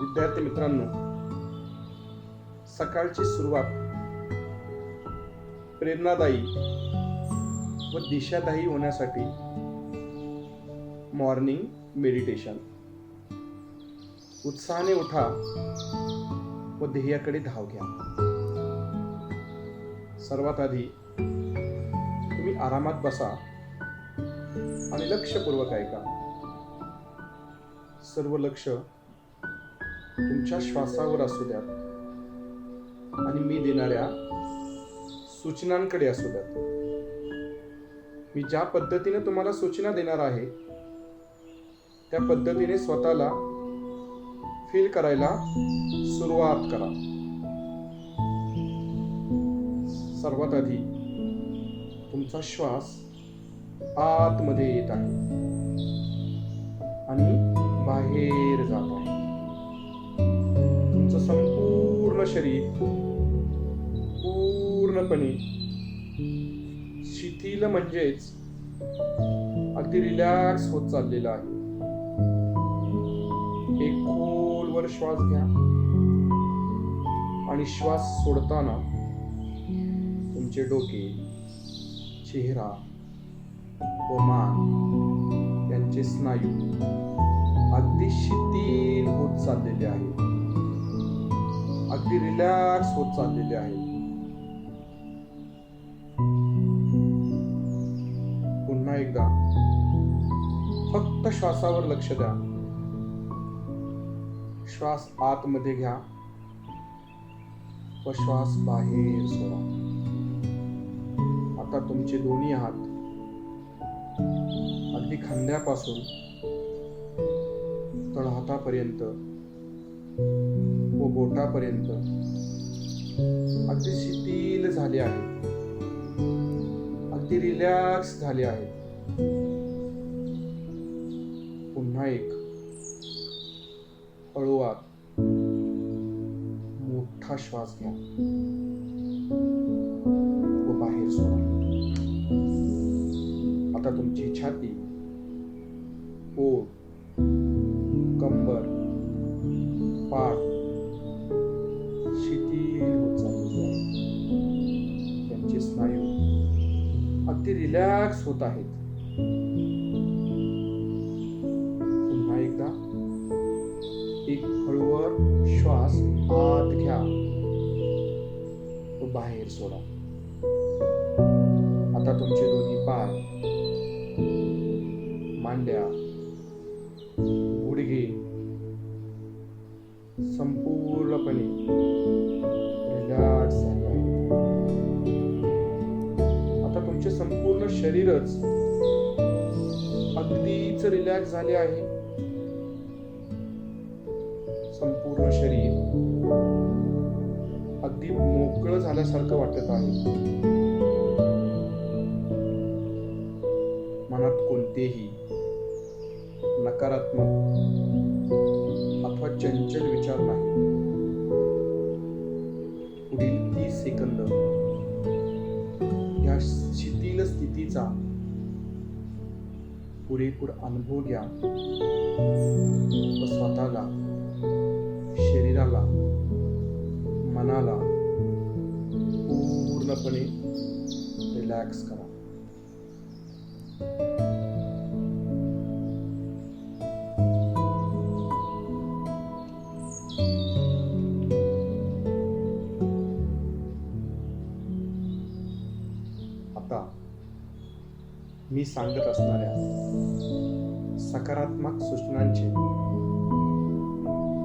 विद्यार्थी मित्रांनो सकाळची सुरुवात प्रेरणादायी व दिशादायी होण्यासाठी मॉर्निंग मेडिटेशन उत्साहाने उठा व ध्येयाकडे धाव घ्या. सर्वात आधी तुम्ही आरामात बसा आणि लक्षपूर्वक ऐका. सर्व लक्ष तुमच्या श्वासावर असू द्यात. आणि मी देणाऱ्या सूचनांकडे असू द्यात. मी ज्या पद्धतीने तुम्हाला सूचना देणार आहे त्या पद्धतीने स्वतःला फील करायला सुरुवात करा. सर्वात आधी तुमचा श्वास आतमध्ये येत आहे. आणि बाहेर जातो पूर्ण शरीर पूर्णपणे शिथिल म्हणजेच अगदी रिलॅक्स होत चाललेला आहे. एक खोलवर श्वास घ्या आणि श्वास सोडताना तुमचे डोके चेहरा व मान यांचे स्नायू अगदी शिथिल होत चाललेले आहेत. अगदी रिलॅक्स होत चाललेले आहेत पुन्हा एकदा फक्त श्वासावर लक्ष द्या. श्वास आतमध्ये घ्या. व श्वास बाहेर सोडा. आता तुमचे दोन्ही हात अगदी खांद्यापासून तळहातापर्यंत व बोटापर्यंत अगदी शिथिल झाले आहेत अगदी रिलॅक्स झाले आहेत पुन्हा एक. हळूवार. मोठा श्वास घ्या. व बाहेर सोडा. आता तुमची छाती ओ कंबर पाठ अगदी रिलॅक्स होत आहेत. पुन्हा एकदा एक हळूवर श्वास आत घ्या. बाहेर सोडा. आता तुमचे दोन्ही पाय मांड्या गुडघे संपूर्णपणे रिलॅक्स झाले आहे आता तुमचे संपूर्ण शरीरच अगदीच रिलॅक्स झाले आहे. संपूर्ण शरीर अगदी मोकळं झाल्यासारखं वाटत आहे. मनात कोणतेही नकारात्मक अथवा चंचल विचार नाही. पुढील तीस सेकंद या शिथिल स्थितीचा पुरेपूर अनुभव घ्या. व स्वतःला शरीराला मनाला पूर्णपणे रिलॅक्स करा. मी सांगत असणाऱ्या सकारात्मक सूचनांचे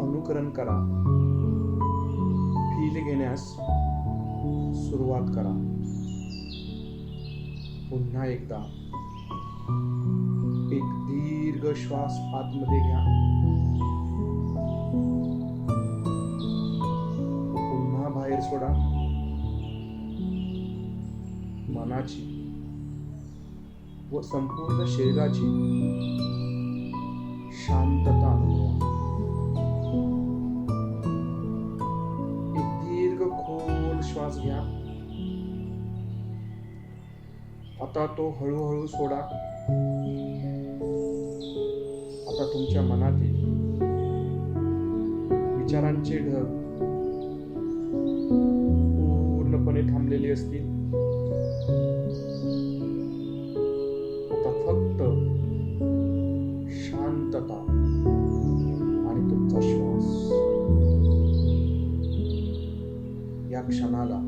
अनुकरण करा. फील घेण्यास सुरुवात करा. पुन्हा एकदा. एक दीर्घ श्वास आतमध्ये घ्या. पुन्हा बाहेर सोडा. मनाची व संपूर्ण शरीराची शांतता अनुभवा. एक दीर्घ खोल श्वास घ्या. आता तो हळूहळू सोडा. आता तुमच्या मनातील विचारांचे ढग पूर्णपणे थांबलेले असतील. फक्त शांतता आणि तुमचा श्वास. या क्षणाला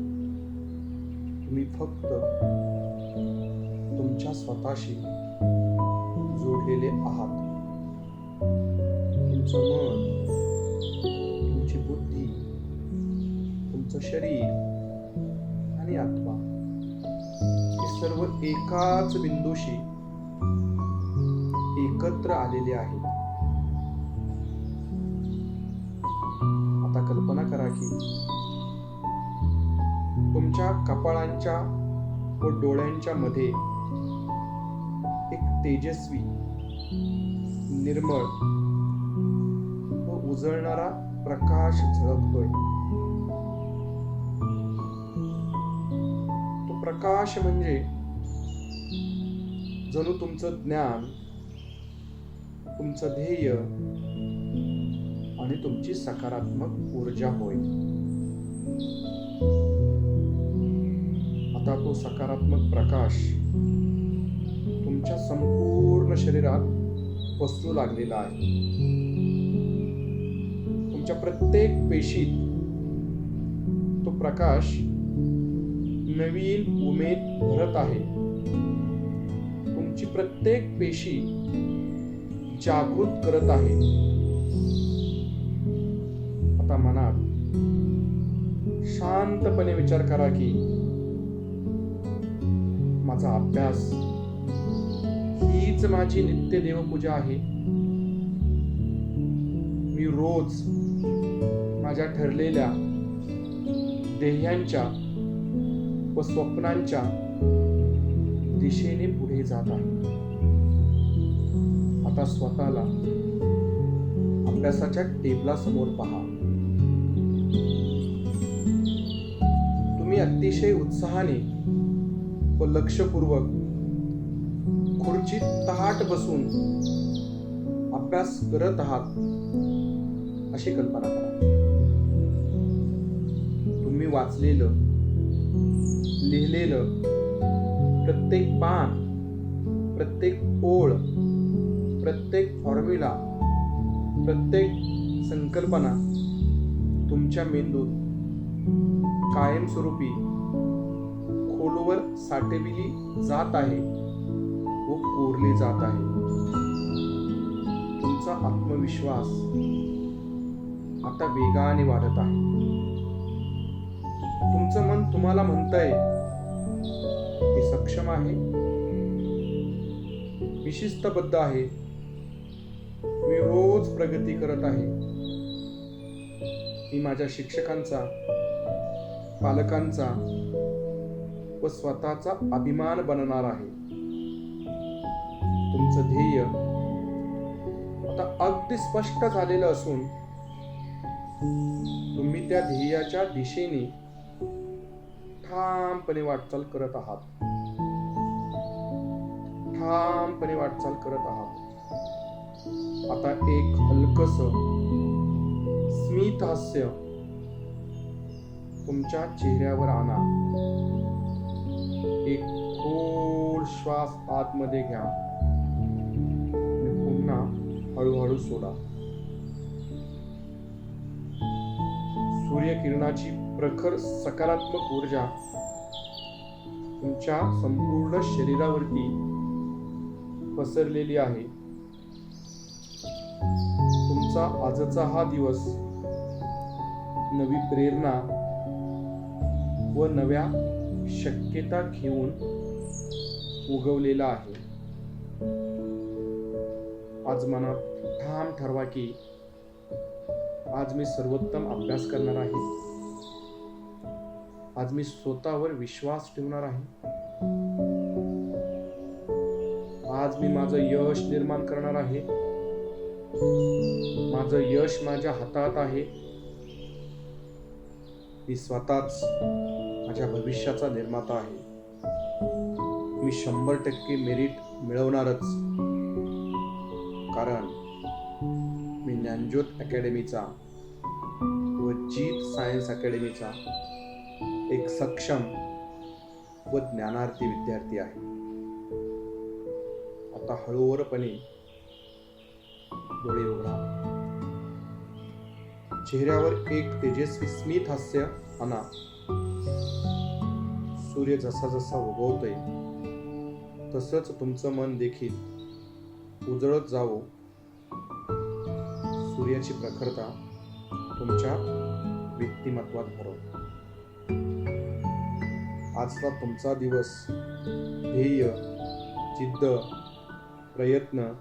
तुम्ही फक्त तुमच्या स्वतःशी जोडलेले आहात. तुमचं मन तुमची बुद्धी तुमचं शरीर आणि आत्मा हे सर्व एकाच बिंदूशी एकत्र आलेले आहेत. आता कल्पना करा की तुमच्या कपाळांच्या व डोळ्यांच्या मध्ये एक तेजस्वी निर्मळ व उजळणारा प्रकाश झळकतोय. तो प्रकाश म्हणजे जणू तुमचं ज्ञान तुमचं ध्येय आणि तुमची सकारात्मक ऊर्जा होईल आता तो सकारात्मक प्रकाश तुमच्या संपूर्ण शरीरात पसरू लागलेला आहे. तुमच्या प्रत्येक पेशीत तो प्रकाश नवीन उमेद भरत आहे. तुमची प्रत्येक पेशी जागृत करत आहे. आता मनात शांतपणे विचार करा की माझा अभ्यास हीच माझी नित्य देवपूजा आहे. मी रोज माझ्या ठरलेल्या ध्येयांच्या व स्वप्नांच्या दिशेने पुढे जात आहे. आता स्वतःला अभ्यासाच्या टेबला समोर पहा. तुम्ही अतिशय उत्साहाने व लक्षपूर्वक खुर्चीत ताट बसून अभ्यास करत आहात अशी कल्पना करा. तुम्ही वाचलेलं लिहिलेलं प्रत्येक पान प्रत्येक ओळ प्रत्येक फॉर्म्युला प्रत्येक संकल्पना तुमच्या मेंदूत कायमस्वरूपी खोलवर साठविली जात आहे व कोरली जात आहे. तुमचा आत्मविश्वास आता वेगाने वाढत आहे. तुमचं मन तुम्हाला म्हणतंय मी सक्षम आहे. मी शिस्तबद्ध आहे. मी रोज प्रगती करत आहे. मी माझ्या शिक्षकांचा पालकांचा व स्वतःचा अभिमान बनणार आहे. तुमचं ध्येय आता अगदी स्पष्ट झालेलं असून तुम्ही त्या ध्येयाच्या दिशेने ठामपणे वाटचाल करत आहात. ठामपणे वाटचाल करत आहात. आता एक हलकस स्मित हास्य तुमच्या चेहऱ्यावर आणा. एक खोल श्वास आतमध्ये घ्या. पुन्हा हळूहळू सोडा. सूर्यकिरणाची प्रखर सकारात्मक ऊर्जा तुमच्या संपूर्ण शरीरावरती पसरलेली आहे. तुमचा आजचा हा दिवस नवी प्रेरणा व नव्या शक्यता घेऊन उगवलेला आहे. आज मनात ठाम ठरवा की आज मी सर्वोत्तम अभ्यास करणार आहे. आज मी स्वतःवर विश्वास ठेवणार आहे. आज मी माझं यश निर्माण करणार आहे. माझं यश माझ्या हातात आहे. मी स्वतःच माझ्या भविष्याचा निर्माता आहे. मी शंभर टक्के मेरिट मिळवणारच. कारण मी ज्ञानज्योत अकॅडमीचा व जीत सायन्स अकॅडमीचा एक सक्षम व ज्ञानार्थी विद्यार्थी आहे. आता हळूवारपणे डोळे उघडा. चेहऱ्यावर एक तेजस्वी स्मित हास्य आणा. सूर्य जसा जसा उगवतोय तसंच तुमचं मन देखील उजळत जावो. सूर्याची प्रखरता तुमच्या व्यक्तिमत्वात भरव. आजचा तुमचा दिवस ध्येय जिद्द प्रयत्न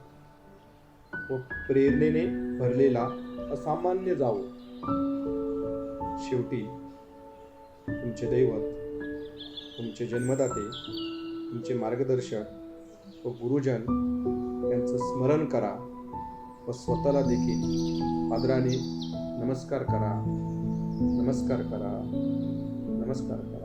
व प्रेरणेने भरलेला असामान्य जावो. शेवटी तुमचे दैवत तुमचे जन्मदाते तुमचे मार्गदर्शक व गुरुजन यांचं स्मरण करा व स्वतःला देखील आदराने नमस्कार करा. नमस्कार करा. नमस्कार करा.